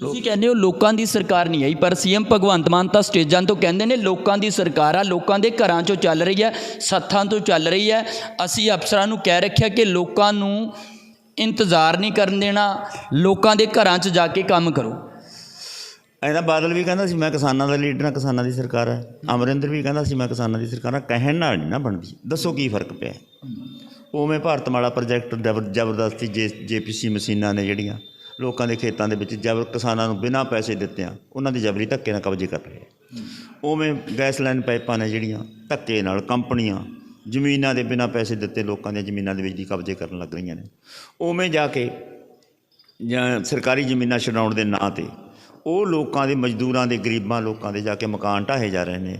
ਤੁਸੀਂ ਕਹਿੰਦੇ ਹੋ ਲੋਕਾਂ ਦੀ ਸਰਕਾਰ ਨਹੀਂ ਆਈ, ਪਰ ਸੀਐਮ ਭਗਵੰਤ ਮਾਨ ਤਾਂ ਸਟੇਜਾਂ ਤੋਂ ਕਹਿੰਦੇ ਨੇ ਲੋਕਾਂ ਦੀ ਸਰਕਾਰ ਆ, ਲੋਕਾਂ ਦੇ ਘਰਾਂ 'ਚੋਂ ਚੱਲ ਰਹੀ ਹੈ, ਸੱਥਾਂ ਤੋਂ ਚੱਲ ਰਹੀ ਹੈ। ਅਸੀਂ ਅਫਸਰਾਂ ਨੂੰ ਕਹਿ ਰੱਖਿਆ ਕਿ ਲੋਕਾਂ ਨੂੰ ਇੰਤਜ਼ਾਰ ਨਹੀਂ ਕਰਨ ਦੇਣਾ, ਲੋਕਾਂ ਦੇ ਘਰਾਂ 'ਚ ਜਾ ਕੇ ਕੰਮ ਕਰੋ। ਐਂ ਤਾਂ ਬਾਦਲ ਵੀ ਕਹਿੰਦਾ ਸੀ, ਮੈਂ ਕਿਸਾਨਾਂ ਦਾ ਲੀਡਰ ਹਾਂ, ਕਿਸਾਨਾਂ ਦੀ ਸਰਕਾਰ ਹੈ। ਅਮਰਿੰਦਰ ਵੀ ਕਹਿੰਦਾ ਸੀ, ਮੈਂ ਕਿਸਾਨਾਂ ਦੀ ਸਰਕਾਰ ਹਾਂ। ਕਹਿਣ ਨਾਲ ਨਹੀਂ ਨਾ ਬਣਦੀ। ਦੱਸੋ ਕੀ ਫ਼ਰਕ ਪਿਆ? ਉਵੇਂ ਭਾਰਤਮਾਲਾ ਪ੍ਰੋਜੈਕਟ ਜ਼ਬਰ- ਜ਼ਬਰਦਸਤੀ ਜੇ ਜੇਪੀਸੀ ਮਸ਼ੀਨਾਂ ਨੇ ਜਿਹੜੀਆਂ ਲੋਕਾਂ ਦੇ ਖੇਤਾਂ ਦੇ ਵਿੱਚ ਜ਼ਬਰ ਕਿਸਾਨਾਂ ਨੂੰ ਬਿਨਾਂ ਪੈਸੇ ਦਿੱਤਿਆਂ ਉਹਨਾਂ ਦੇ ਜ਼ਬਰੀ ਧੱਕੇ ਨਾਲ ਕਬਜ਼ੇ ਕਰ ਰਹੇ ਉਵੇਂ ਗੈਸ ਲਾਈਨ ਪਾਈਪਾਂ ਨੇ ਜਿਹੜੀਆਂ ਧੱਕੇ ਨਾਲ ਕੰਪਨੀਆਂ ਜ਼ਮੀਨਾਂ ਦੇ ਬਿਨਾਂ ਪੈਸੇ ਦਿੱਤੇ ਲੋਕਾਂ ਦੀਆਂ ਜ਼ਮੀਨਾਂ ਦੇ ਵਿੱਚ ਦੀ ਕਬਜ਼ੇ ਕਰਨ ਲੱਗ ਰਹੀਆਂ ਨੇ। ਉਵੇਂ ਜਾ ਕੇ ਜਾਂ ਸਰਕਾਰੀ ਜ਼ਮੀਨਾਂ ਛਡਾਉਣ ਦੇ ਨਾਂ ਤੇ ਉਹ ਲੋਕਾਂ ਦੇ ਮਜ਼ਦੂਰਾਂ ਦੇ ਗਰੀਬਾਂ ਲੋਕਾਂ ਦੇ ਜਾ ਕੇ ਮਕਾਨ ਢਾਹੇ ਜਾ ਰਹੇ ਨੇ,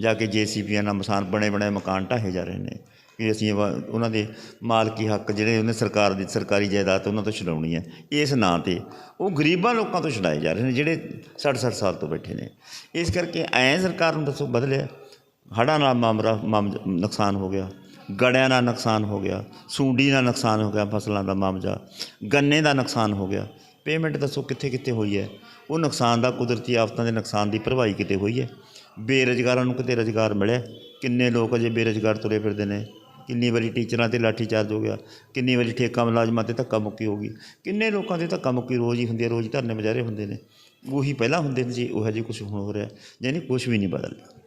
ਜਾ ਕੇ ਜੀਸੀਪੀਆਂ ਨਾਲ ਮਸਾਨ ਬਣੇ ਬਣੇ ਮਕਾਨ ਢਾਹੇ ਜਾ ਰਹੇ ਨੇ। ਕਿ ਅਸੀਂ ਵਾ- ਉਹਨਾਂ ਦੇ ਮਾਲਕੀ ਹੱਕ ਜਿਹੜੇ ਉਹਨੇ ਸਰਕਾਰ ਦੀ ਸਰਕਾਰੀ ਜਾਇਦਾਦ ਉਹਨਾਂ ਤੋਂ ਛਡਾਉਣੀ ਹੈ, ਇਸ ਨਾਂ ਤੇ। ਉਹ ਗਰੀਬਾਂ ਲੋਕਾਂ ਤੋਂ ਛਡਾਏ ਜਾ ਰਹੇ ਨੇ, ਜਿਹੜੇ 60 60 ਸਾਲ ਤੋਂ ਬੈਠੇ ਨੇ। ਇਸ ਕਰਕੇ ਐਂ ਸਰਕਾਰ ਨੂੰ ਦੱਸੋ, ਬਦਲਿਆ। ਹੜ੍ਹਾਂ ਨਾਲ ਮਾਮਰਾ, ਮਾਮ ਨੁਕਸਾਨ ਹੋ ਗਿਆ। ਗੜਿਆਂ ਨਾਲ ਨੁਕਸਾਨ ਹੋ ਗਿਆ। ਸੂੰਡੀ ਨਾਲ ਨੁਕਸਾਨ ਹੋ ਗਿਆ ਫਸਲਾਂ ਦਾ ਮਾਮਜਾ। ਗੰਨੇ ਦਾ ਨੁਕਸਾਨ ਹੋ ਗਿਆ। ਪੇਮੈਂਟ ਦੱਸੋ ਕਿੱਥੇ ਕਿੱਥੇ ਹੋਈ ਹੈ? ਉਹ ਨੁਕਸਾਨ ਦਾ ਕੁਦਰਤੀ ਆਫਤਾਂ ਦੇ ਨੁਕਸਾਨ ਦੀ ਭਰਵਾਈ ਕਿਤੇ ਹੋਈ ਹੈ? ਬੇਰੁਜ਼ਗਾਰਾਂ ਨੂੰ ਕਿਤੇ ਰੁਜ਼ਗਾਰ ਮਿਲਿਆ? ਕਿੰਨੇ ਲੋਕ ਅਜੇ ਬੇਰੁਜ਼ਗਾਰ ਤੁਰੇ ਫਿਰਦੇ ਨੇ? ਕਿੰਨੀ ਵਾਰੀ ਟੀਚਰਾਂ ਤੇ ਲਾਠੀ ਚਾਰਜ ਹੋ ਗਿਆ, ਕਿੰਨੀ ਵਾਰੀ ਠੇਕਾ ਮੁਲਾਜ਼ਮਾਂ ਤੇ ਧੱਕਾ ਮੁੱਕੀ ਹੋ ਗਈ। ਕਿੰਨੇ ਲੋਕਾਂ 'ਤੇ ਧੱਕਾ ਮੁੱਕੀ ਰੋਜ਼ ਹੀ ਹੁੰਦੀ ਹੈ ਰੋਜ਼ ਧਰਨੇ ਮੁਜ਼ਾਹਰੇ ਹੁੰਦੇ ਨੇ। ਉਹੀ ਪਹਿਲਾਂ ਹੁੰਦੇ ਨੇ ਜੀ, ਉਹ ਜਿਹੀ ਕੁਝ ਹੁਣ ਹੋ ਰਿਹਾ ਯਾਨੀ ਕੁਝ ਵੀ ਨਹੀਂ ਬਦਲਿਆ